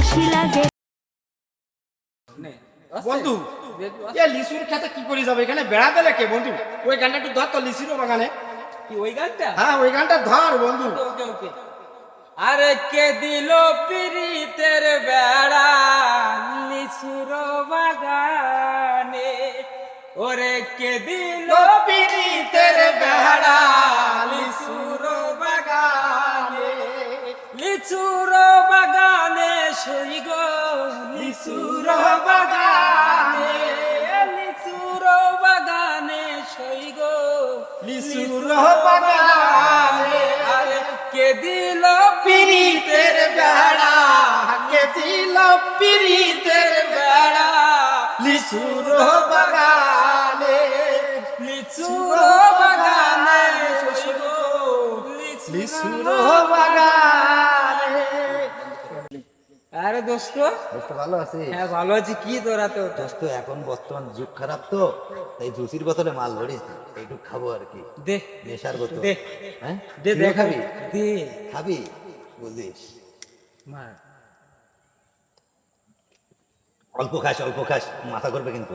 হাসি লাগে। বন্ধু এ লিচুর খেতে কি করে যাবে? এখানে বেড়াতে লেখে বন্ধু? ওই গানটা একটু ধর তো লিচুরও বাগানে। কি ওই গানটা? হ্যাঁ ওই গানটা ধর বন্ধু। ওকে ওকে আরে কে দিল পিরিতের বেড়া লিচুর বাগানে? ওরে কে দিল পিরিতের বেড়া লিচুর বাগানে? লিচুর বাগানে সই গো লিচুর বাগানে লিচুর বাগানে সই গো লিচুর বাগানে আরে কে দিল পিরিতের বেড়া কে দিল পিরিতের বেড়া লিচুর বাগানে লিচুর বাগানে বাগানে আরে দোস্ত। দোস্ত ভালো আছে হ্যাঁ ভালো আছি। কি তোরা তো দোস্ত এখন বর্তমান যুগ খারাপ তো তাই জুসির বোতলে মাল ধরিস এইটু খাব আর কি। দে। নেশার বোতল দে। হ্যাঁ? দে দে খাবি? দে। খাবি? বুঝিস মার অল্প খাস অল্প খাস। মাথা করবে কিন্তু।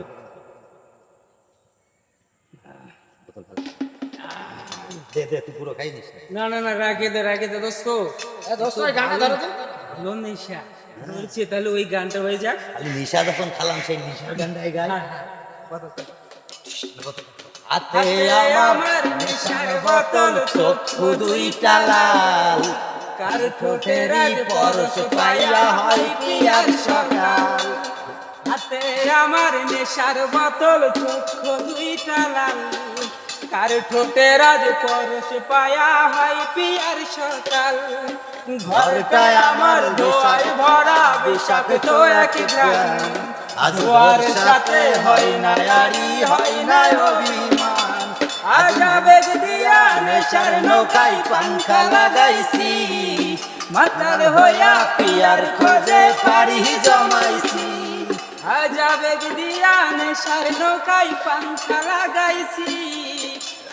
দে দে তুই পুরো খাই নিস। না। না না রাখে দে রাখে দে দোস্ত। দোস্ত ওই ধরো তো। ভালো নেশা বলছি তাহলে ওই গানটা হয়ে যাক। খালি নিশা যখন খালাম সেই নিশার গানটাই গাই। হাতে আমার নেশার বোতল চক্ষু দুইটা লাল। কার ঠোঁটের পরশ পাইয়া হয় পিয়ার সকাল? হাতে আমার নেশার বোতল চক্ষু দুইটা লাল। কার ঠোঁটের আজ পরশ পায়া হয় পিয়ার সকাল? ঘরটায় আমার দোয়ার ভরা বিষাক্ত এক গ্রাম। তোর সাথে হয় না আরি হয় না অভিমান। আজ আবেগ দিয়া নেশার নৌকায় পাঙ্খা লাগাইছি। মাতার হইয়া পিয়ার খোঁজে পাড়ি জমাইছি। আজ দিয়া নেশার নৌকায় পাঙ্খা লাগাইছি।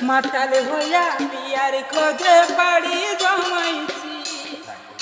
মাতাল হইয়া বিয়ার খোঁজে বাড়ি জমাইছি